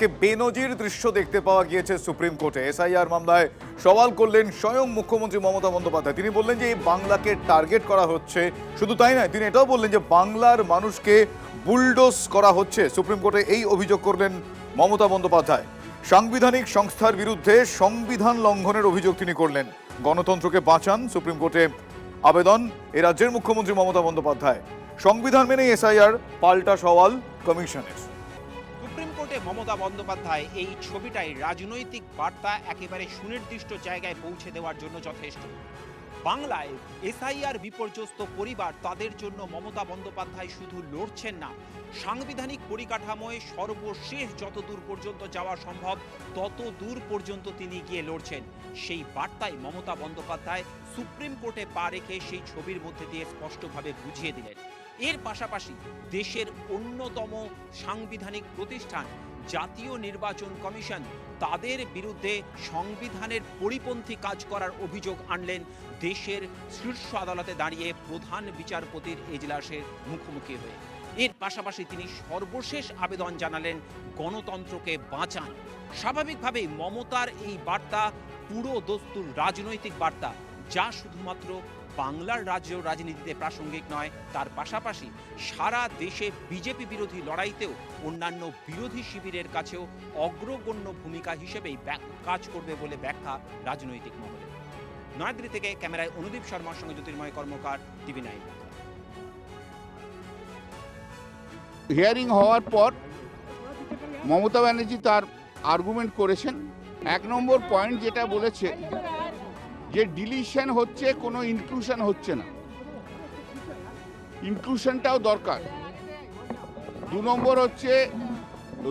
আজকে বেনজির দৃশ্য দেখতে পাওয়া গিয়েছে সুপ্রিম কোর্টে। এসআইআর মামলায় সওয়াল করলেন স্বয়ং মুখ্যমন্ত্রী মমতা বন্দ্যোপাধ্যায়। তিনি বললেন যে, এই বাংলাকে টার্গেট করা হচ্ছে। শুধু তাই নয়, তিনি এটাও বললেন যে, বাংলার মানুষকে বুলডোজ করা হচ্ছে। সুপ্রিম কোর্টে এই অভিযোগ করলেন মমতা বন্দ্যোপাধ্যায়। সাংবিধানিক সংস্থার বিরুদ্ধে সংবিধান লঙ্ঘনের অভিযোগ তিনি করলেন। গণতন্ত্রকে বাঁচান সুপ্রিম কোর্টে আবেদন এ রাজ্যের মুখ্যমন্ত্রী মমতা বন্দ্যোপাধ্যায়। সংবিধান মেনে এসআইআর পাল্টা সওয়াল কমিশনের। মমতা বন্দ্যোপাধ্যায় এই ছবিটাই রাজনৈতিক বার্তা একেবারে সুনির্দিষ্ট জায়গায় পৌঁছে দেওয়ার জন্য যথেষ্ট। বাংলায় এসআইআর বিপর্যস্ত পরিবার তাদের জন্য মমতা বন্দ্যোপাধ্যায় শুধু লড়ছেন না। সাংবিধানিক পরিকাঠামোয় সর্বশেষ যত দূর পর্যন্ত যাওয়া সম্ভব তত দূর পর্যন্ত তিনি গিয়ে লড়ছেন। সেই বার্তাই মমতা বন্দ্যোপাধ্যায় সুপ্রিম কোর্টে পা রেখে সেই ছবির মধ্যে দিয়ে স্পষ্টভাবে বুঝিয়ে দিলেন। এর পাশাপাশি দেশের অন্যতম সাংবিধানিক প্রতিষ্ঠান, জাতীয় নির্বাচন কমিশন, তাদের বিরুদ্ধে সংবিধানের পরিপন্থী কাজ করার অভিযোগ আনলেন দেশের শীর্ষ আদালতে দাঁড়িয়ে প্রধান বিচারপতির এজলাসের মুখোমুখি হয়ে। এর পাশাপাশি তিনি সর্বশেষ আবেদন জানালেন গণতন্ত্রকে বাঁচান। স্বাভাবিকভাবেই মমতার এই বার্তা পুরো দস্তুর রাজনৈতিক বার্তা, যা শুধুমাত্র বাংলার রাজ্য রাজনীতিতে প্রাসঙ্গিক নয়, তার পাশাপাশি সারা দেশে বিজেপি বিরোধী লড়াইতেও অন্যান্য বিরোধী শিবিরের কাছেও অগ্রগণ্য ভূমিকা হিসেবেই কাজ করবে বলে ব্যাখ্যা রাজনৈতিক মহলে। নয়াদিল্লি থেকে ক্যামেরায় অনুদীপ শর্মার সঙ্গে Jyotirmoy Karmakar, TV nine. Hearing হওয়ার পর মমতা ব্যানার্জি তার আর্গুমেন্ট করেছেন। এক নম্বর পয়েন্ট যেটা বলেছে যে ডিলিশন হচ্ছে, কোনো ইনক্লুশন হচ্ছে না। ইনক্লুশনটাও দরকার। দু নম্বর হচ্ছে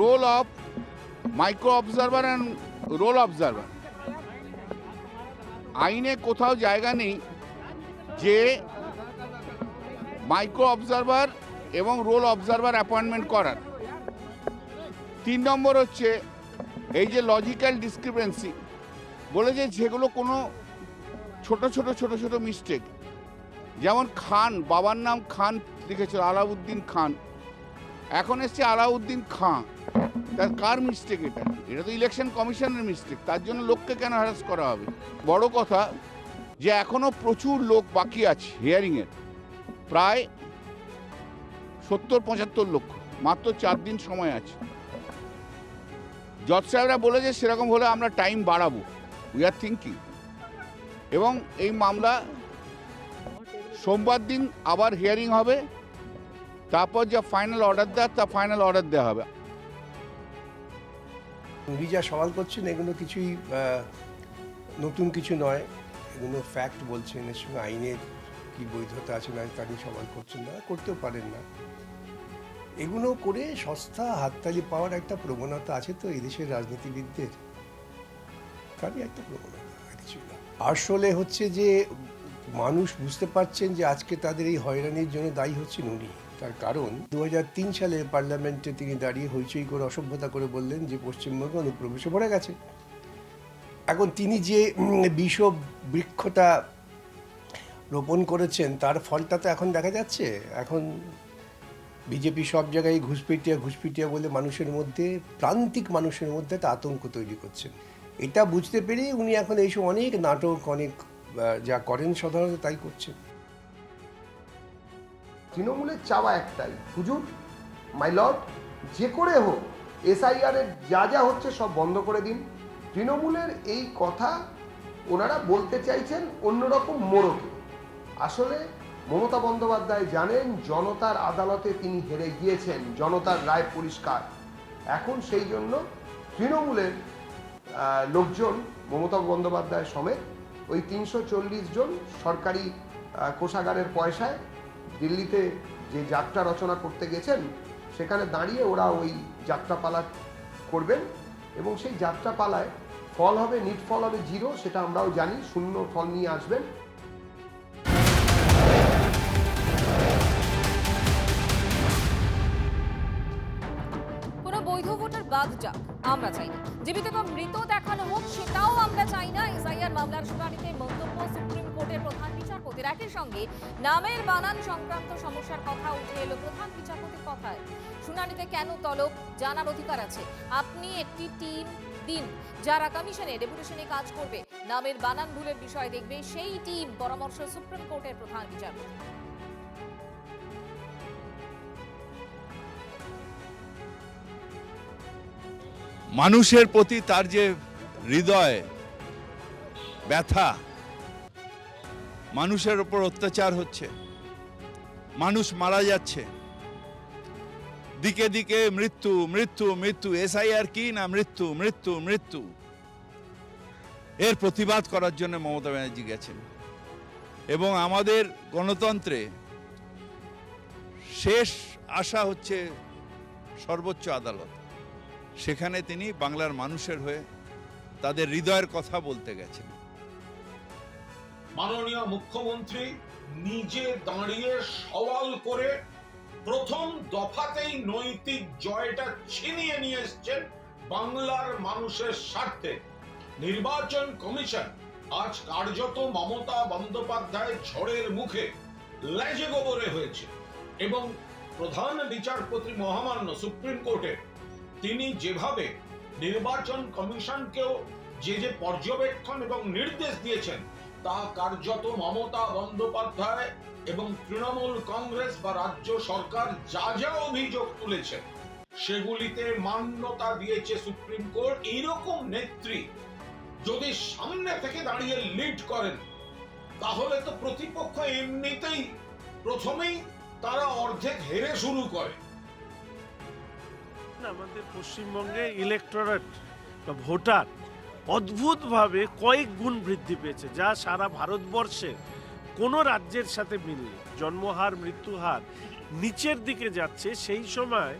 roll of micro observer and roll observer আইনে কোথাও জায়গা নেই যে মাইক্রো অবজারভার এবং রোল অবজারভার অ্যাপয়েন্টমেন্ট করার। তিন নম্বর হচ্ছে এই যে লজিক্যাল ডিসক্রিপেন্সি বলে যে যেগুলো কোনো ছোট ছোট ছোট ছোট মিস্টেক যেমন খান, বাবার নাম খান লিখেছিল, আলাউদ্দিন খান। এখন এসছে আলাউদ্দিন খাঁ। তার কার মিস্টেক এটা? এটা তো ইলেকশন কমিশনের মিস্টেক তার জন্য লোককে কেন হ্যারাস করা হবে? বড় কথা, যে এখনও প্রচুর লোক বাকি আছে হিয়ারিংয়ের প্রায় সত্তর পঁচাত্তর লক্ষ। মাত্র চার দিন সময় আছে। জজ সাহেবরা বলেছে, সেরকম হলে আমরা টাইম বাড়াবো। উই আর থিঙ্কিং এবং এই মামলা সোমবার দিন আবার হিয়ারিং হবে। তারপর যা ফাইনাল অর্ডার দেওয়ার তা ফাইনাল অর্ডার দেওয়া হবে। উনি যা সওয়াল করছেন, এগুলো কিছুই নতুন কিছু নয়। এগুলো ফ্যাক্ট বলছেন, এর সঙ্গে আইনের কি বৈধতা আছে না তা নিয়ে সওয়াল করছেন না, করতেও পারেন না। এগুলো করে সস্তা হাততালি পাওয়ার একটা প্রবণতা আছে তো, এদেশের রাজনীতিবিদদের। তারই একটা প্রবণতা কিছুই না। আসলে হচ্ছে যে মানুষ বুঝতে পারছেন যে আজকে তাদের এই হয়রানির জন্য দায়ী হচ্ছেন উনি। তার কারণ দু হাজার তিন সালে পার্লামেন্টে তিনি দাঁড়িয়ে হইচই করে, অসভ্যতা করে বললেন যে পশ্চিমবঙ্গ অনুপ্রবেশে ভরে গেছে। এখন তিনি যে বিষ বৃক্ষটা রোপণ করেছেন, তার ফলটা তো এখন দেখা যাচ্ছে। এখন বিজেপি সব জায়গায় ঘুষপিটিয়া ঘুষপিটিয়া বলে মানুষের মধ্যে, প্রান্তিক মানুষের মধ্যে একটা আতঙ্ক তৈরি করছেন। এটা বুঝতে পেরে উনি এখন এইসব অনেক নাটক, অনেক যা করেন সাধারণত তাই করছেন। তৃণমূলের চাওয়া একটাই, হুজুর, মাই লর্ড, যে করে হোক, এসআইআর এর যা যা হচ্ছে সব বন্ধ করে দিন। তৃণমূলের এই কথা ওনারা বলতে চাইছেন অন্যরকম মোড়কে। আসলে মমতা বন্দ্যোপাধ্যায় জানেন, জনতার আদালতে তিনি হেরে গিয়েছেন, জনতার রায় পরিষ্কার। এখন সেই জন্য তৃণমূলের লোকজন, মমতা বন্দ্যোপাধ্যায় সমেত ওই তিনশো চল্লিশ জন সরকারি কোষাগারের পয়সায় দিল্লিতে যে যাত্রা রচনা করতে গেছেন, সেখানে দাঁড়িয়ে ওরা ওই যাত্রাপালা করবেন এবং সেই যাত্রাপালায় ফল হবে, নিট ফল হবে জিরো, সেটা আমরাও জানি, শূন্য ফল নিয়ে আসবেন। কোনো বৈধ ভোটার বাদ যাক, আমরা চাই না। জীবিত বা মৃত দেখানো হোক, সেটাও আমরা চাই না। এসআইআর মামলার শুনানিতে মন্তব্য সুপ্রিম কোর্টের প্রধান বিচারপতির একই সঙ্গে নামের বানান সংক্রান্ত সমস্যার কথা উঠে এলো প্রধান বিচারপতির কথায়। শুনানিতে কেন তলব জানার অধিকার আছে? আপনি একটি টিম দিন, যারা কমিশনে ডেপুটেশনে কাজ করবে। নামের বানান ভুলের বিষয় দেখবে সেই টিম, পরামর্শ সুপ্রিম কোর্টের প্রধান বিচারপতি। মানুষের প্রতি তার যে হৃদয়, ব্যথা, মানুষের ওপর অত্যাচার হচ্ছে, মানুষ মারা যাচ্ছে। দিকে দিকে মৃত্যু মৃত্যু মৃত্যু, এসআইআর কি না মৃত্যু মৃত্যু মৃত্যু। এর প্রতিবাদ করার জন্য মমতা ব্যানার্জি গেছেন। এবং আমাদের গণতন্ত্রে শেষ আশা হচ্ছে সর্বোচ্চ আদালত। সেখানে তিনি বাংলার মানুষের হয়ে তাদের হৃদয়ের কথা বলতে গেছেন। মাননীয় মুখ্যমন্ত্রী নিজে দাঁড়িয়ে সওয়াল করে প্রথম দফাতেই নৈতিক জয়টা ছিনিয়ে নিয়ে এসছেন বাংলার মানুষের স্বার্থে। নির্বাচন কমিশন আজ কার্যত মমতা বন্দ্যোপাধ্যায় ঝড়ের মুখে লেজে গোবরে হয়েছে এবং প্রধান বিচারপতি মহামান্য সুপ্রিম কোর্টের তিনি যেভাবে নির্বাচন কমিশনকেও যে যে পর্যবেক্ষণ এবং নির্দেশ দিয়েছেন, তা কার্যত মমতা বন্দ্যোপাধ্যায় এবং তৃণমূল কংগ্রেস বা রাজ্য সরকার যা যা অভিযোগ তুলেছেন, সেগুলিতে মান্যতা দিয়েছে সুপ্রিম কোর্ট। এইরকম নেত্রী যদি সামনে থেকে দাঁড়িয়ে লিড করেন, তাহলে তো প্রতিপক্ষ এমনিতেই প্রথমেই তারা অর্ধেক হেরে শুরু করে। আমাদের পশ্চিমবঙ্গে ইলেকটোরেট বা ভোটার অদ্ভুতভাবে কয়েক গুণ বৃদ্ধি পেয়েছে, যা সারা ভারতবর্ষের কোনো রাজ্যের সাথে মিল জন্মহার, মৃত্যুহার নিচের দিকে যাচ্ছে। সেই সময়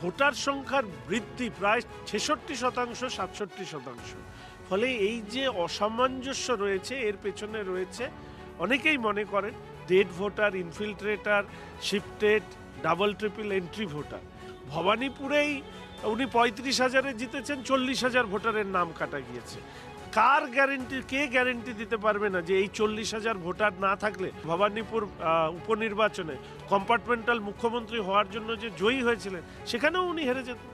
ভোটার সংখ্যার বৃদ্ধি প্রায় ছেষট্টি শতাংশ, সাতষট্টি শতাংশ। ফলে এই যে অসামঞ্জস্য রয়েছে, এর পেছনে রয়েছে, অনেকেই মনে করেন dead voter infiltrator shifted double triple entry voter ভবানীপুরেই উনি পঁয়ত্রিশ হাজারে জিতেছেন, চল্লিশ হাজার ভোটারের নাম কাটা গিয়েছে। কার গ্যারেন্টি কে গ্যারেন্টি দিতে পারবে না যে এই চল্লিশ হাজার ভোটার না থাকলে ভবানীপুর উপনির্বাচনে কম্পার্টমেন্টাল মুখ্যমন্ত্রী হওয়ার জন্য যে জয়ী হয়েছিলেন, সেখানেও উনি হেরে যেতেন।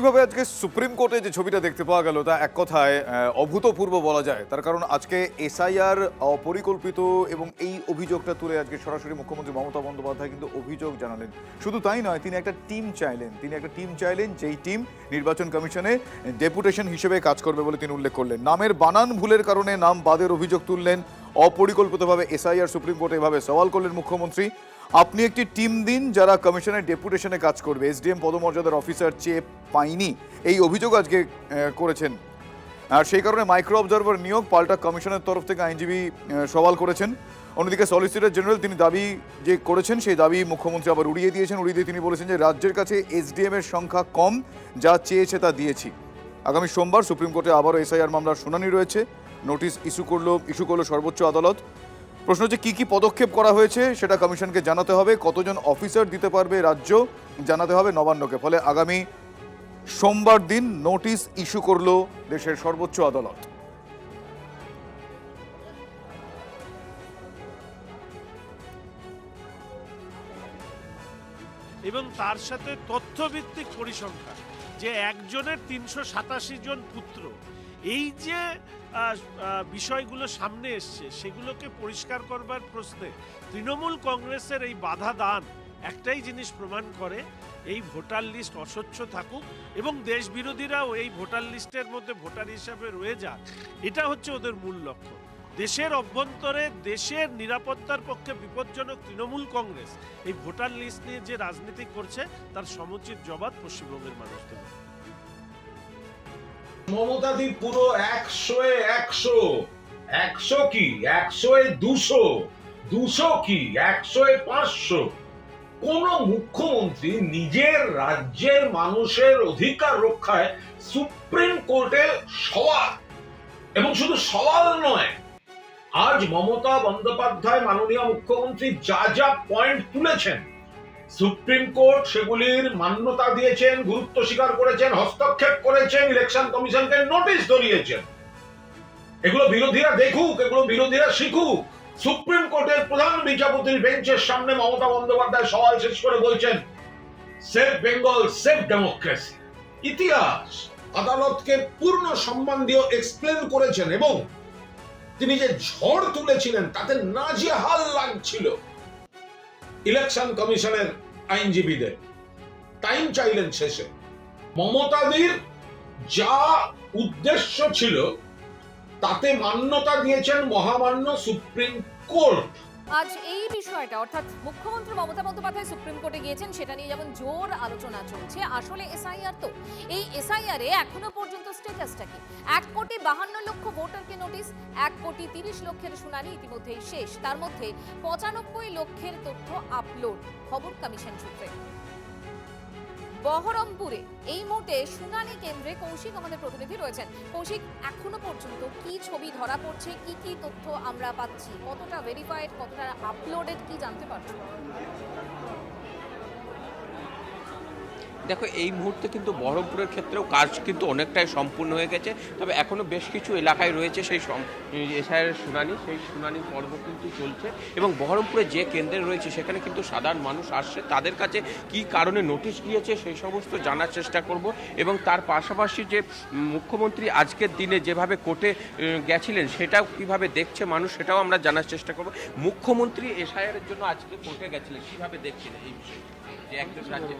কীভাবে আজকে সুপ্রিম কোর্টে যে ছবিটা দেখতে পাওয়া গেল, তা এক কথায় অভূতপূর্ব বলা যায়। তার কারণ আজকে এসআইআর অপরিকল্পিত এবং এই অভিযোগটা তুলে আজকে সরাসরি মুখ্যমন্ত্রী মমতা বন্দ্যোপাধ্যায় কিন্তু অভিযোগ জানালেন। শুধু তাই নয়, তিনি একটা টিম চাইলেন। তিনি একটা টিম চাইলেন, যেই টিম নির্বাচন কমিশনে ডেপুটেশন হিসেবে কাজ করবে বলে তিনি উল্লেখ করলেন। নামের বানান ভুলের কারণে নাম বাদের অভিযোগ তুললেন। অপরিকল্পিতভাবে এসআইআর সুপ্রিম কোর্টে এভাবে সওয়াল করলেন মুখ্যমন্ত্রী। আপনি একটি টিম দিন যারা কমিশনের ডেপুটেশনে কাজ করবে। এসডিএম পদমর্যাদার অফিসার চেয়ে পাইনি এই অভিযোগ আজকে করেছেন। আর সেই কারণে মাইক্রো অবজারভার নিয়োগ পাল্টা কমিশনের তরফ থেকে আইনজীবী সওয়াল করেছেন। অন্যদিকে সলিসিটর জেনারেল তিনি দাবি যে করেছেন, সেই দাবি মুখ্যমন্ত্রী আবার উড়িয়ে দিয়েছেন। উড়িয়ে দিয়ে তিনি বলেছেন যে রাজ্যের কাছে এসডিএম এর সংখ্যা কম, যা চেয়েছে তা দিয়েছি। আগামী সোমবার সুপ্রিম কোর্টে আবারও এসআইআর মামলার শুনানি রয়েছে। নোটিশ ইস্যু করল ইস্যু করল সর্বোচ্চ আদালত। প্রশ্ন হচ্ছে, কী কী পদক্ষেপ করা হয়েছে সেটা কমিশনকে জানাতে হবে। কতজন অফিসার দিতে পারবে রাজ্য জানাতে হবে নবান্নকে। ফলে আগামী সোমবার দিন নোটিশ ইস্যু করল দেশের সর্বোচ্চ আদালত। এবং তার সাথে তথ্যভিত্তিক পরিসংখ্যান, যে একজনের তিনশো সাতাশি জন পুত্র এই যে বিষয়গুলো সামনে এসছে, সেগুলোকে পরিষ্কার করবার প্রশ্নে তৃণমূল কংগ্রেসের এই বাধা দান একটাই জিনিস প্রমাণ করে, এই ভোটার লিস্ট অস্বচ্ছ থাকুক এবং দেশ বিরোধীরাও এই ভোটার লিস্টের মধ্যে ভোটার হিসাবে রয়ে যাক, এটা হচ্ছে ওদের মূল লক্ষ্য। দেশের অভ্যন্তরে দেশের নিরাপত্তার পক্ষে বিপজ্জনক তৃণমূল কংগ্রেস, এই ভোটার লিস্ট নিয়ে যে রাজনীতি করছে, তার সমুচিত জবাব পশ্চিমবঙ্গের মানুষ মমতাদি পুরো একশো একশো। একশো কি? একশো দুশো। দুশো কি? একশো পাঁচশো। কোন মুখ্যমন্ত্রী নিজের রাজ্যের মানুষের অধিকার রক্ষায় সুপ্রিম কোর্টে সওয়াল। এবং শুধু সওয়াল নয়, আজ মমতা বন্দ্যোপাধ্যায় মাননীয় মুখ্যমন্ত্রী যা যা পয়েন্ট তুলেছেন সুপ্রিম কোর্ট সেগুলির মান্যতা দিয়েছেন, গুরুত্ব স্বীকার করেছেন, হস্তক্ষেপ করেছেন, ইলেকশন কমিশনকে নোটিশ ধরিয়েছেন। এগুলো বিরোধীরা দেখুক, এগুলো বিরোধীরা শিখুক। সুপ্রিম কোর্টের প্রধান বিচারপতির বেঞ্চের সামনে মমতা বন্দ্যোপাধ্যায় সওয়াল শেষ করে বলছেন সেফ বেঙ্গল সেফ ডেমোক্রেসি ইতিহাস, আদালতকে পূর্ণ সম্মান দিয়ে এক্সপ্লেন করেছেন এবং তিনি যে ঝড় তুলেছিলেন, তাতে নাজেহাল লাগছিল। ইলেকশন কমিশনের আইনজীবীদের। টাইম চাইলেন শেষে। মমতাদির যা উদ্দেশ্য ছিল, তাতে মান্যতা দিয়েছেন মহামান্য সুপ্রিম কোর্ট। আজ এই বিষয়টা, অর্থাৎ মুখ্যমন্ত্রী মমতা বন্দ্যোপাধ্যায় সুপ্রিম কোর্টে গিয়েছেন, সেটা নিয়ে যেমন জোর আলোচনা চলছে, আসলে এসআইআর তো। এই এসআইআর এখনও পর্যন্ত স্টেটাসটা কি? এক কোটি বাহান্ন লক্ষ ভোটারকে নোটিশ, এক কোটি তিরিশ লক্ষের শুনানি ইতিমধ্যেই শেষ। তার মধ্যে পঁচানব্বই লক্ষের তথ্য আপলোড, খবর কমিশন সূত্রে। বহরমপুরে এই মুহূর্তে শুনানি কেন্দ্রে কৌশিক আমাদের প্রতিনিধি রয়েছেন। কৌশিক, এখনও পর্যন্ত কি ছবি ধরা পড়ছে? কি কি তথ্য আমরা পাচ্ছি? কতটা ভেরিফাইড কতটা আপলোডেড কি জানতে পারছ? দেখো, এই মুহূর্তে কিন্তু বহরমপুরের ক্ষেত্রেও কাজ কিন্তু অনেকটাই সম্পূর্ণ হয়ে গেছে। তবে এখনও বেশ কিছু এলাকায় রয়েছে সেই এসআইয়ের শুনানি, সেই শুনানির পর্ব কিন্তু চলছে। এবং বহরমপুরে যে কেন্দ্রে রয়েছে, সেখানে কিন্তু সাধারণ মানুষ আসছে। তাদের কাছে কি কারণে নোটিশ গিয়েছে, সেই সমস্ত জানার চেষ্টা করব। এবং তার পাশাপাশি যে মুখ্যমন্ত্রী আজকের দিনে যেভাবে কোর্টে গেছিলেন, সেটাও কীভাবে দেখছে মানুষ, সেটাও আমরা জানার চেষ্টা করব। মুখ্যমন্ত্রী এসআইআর জন্য আজকে কোর্টে গেছিলেন, কীভাবে দেখছেন এই বিষয়ে যে একজন রাজ্যে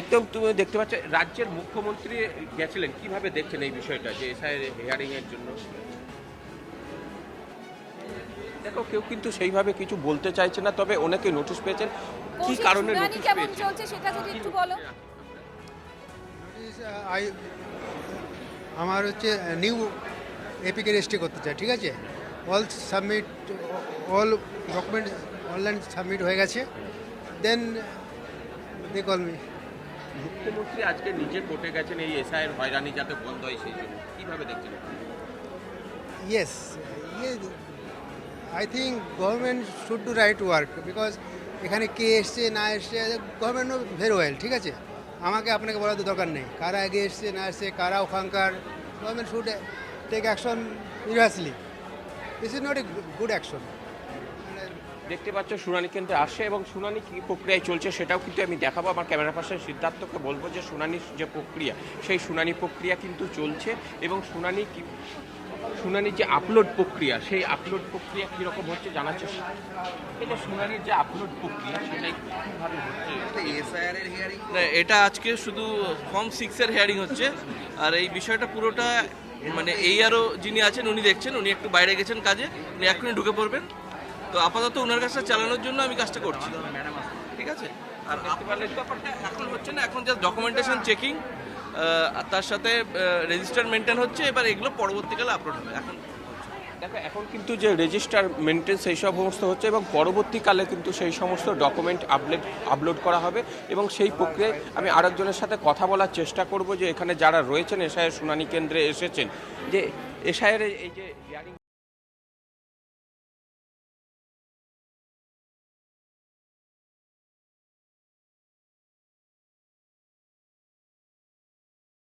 একদম তুমি দেখতে পাচ্ছ রাজ্যের মুখ্যমন্ত্রী গেছিলেন। কীভাবে দেখছেন এই বিষয়টা যে এসআই হিয়ারিং এর জন্য? দেখো কেউ কিন্তু সেইভাবে কিছু বলতে চাইছে না তবে অনেকে নোটিশ পেয়েছেন। কি কারণে শুনানি নোটিশ কেমন পেয়েছেন? চলছে সেটা যদি একটু বলো। আমার হচ্ছে নিউ এপিকে রেজিস্ট্রি করতে চাই ঠিক আছে? All submit all document online submit হয়ে গেছে। দেন দে কল মি মুখ্যমন্ত্রী আজকে নিজে কোর্টে গেছেন এই এসআই এর হয়রানি যাতে বন্ধ হয় সেই জন্য। কীভাবে দেখছেন ইয়েস ইয়ে I think government should do right work because এখানে কে এসছে না এসছে গভর্নমেন্টও ভেরি ওয়েল ঠিক আছে? আমাকে আপনাকে বলার তো দরকার নেই। কারা আগে এসছে না এসছে কারা ওখানকার government should take action seriously this is not a good action দেখতে পাচ্ছ শুনানি কেন্দ্রে আসে এবং শুনানি কী প্রক্রিয়ায় চলছে সেটাও কিন্তু আমি দেখাবো। আমার ক্যামেরা পাশে সিদ্ধার্থকে বলব যে শুনানির যে প্রক্রিয়া সেই শুনানি প্রক্রিয়া কিন্তু চলছে এবং শুনানি কি শুনানির যে আপলোড প্রক্রিয়া সেই আপলোড প্রক্রিয়া কীরকম হচ্ছে জানার চেষ্টা এটা শুনানির যে আপলোড প্রক্রিয়া সেটাই কীভাবে হচ্ছে? এটা আজকে শুধু ফর্ম সিক্সের হেয়ারিং হচ্ছে। আর এই বিষয়টা পুরোটা মানে এই আরও যিনি আছেন উনি দেখছেন উনি একটু বাইরে গেছেন কাজে উনি এখনই ঢুকে পড়বেন। তো আপাতত ওনার কাজটা চালানোর জন্য আমি কাজটা করছি। ঠিক আছে? আর এখন হচ্ছে না, এখন যা ডকুমেন্টেশন চেকিং তার সাথে রেজিস্টার মেনটেন হচ্ছে, এবার এগুলো পরবর্তীকালে আপলোড হবে। এখন দেখো, এখন কিন্তু যে রেজিস্টার মেনটেন সেই সব সমস্ত হচ্ছে এবং পরবর্তীকালে কিন্তু সেই সমস্ত ডকুমেন্ট আপলোড আপলোড করা হবে এবং সেই প্রক্রিয়ায় আমি আরেকজনের সাথে কথা বলার চেষ্টা করব যে এখানে যারা রয়েছেন, এসআইয়ের শুনানি কেন্দ্রে এসেছেন, যে এসআইয়ের এই যে হিয়ারিং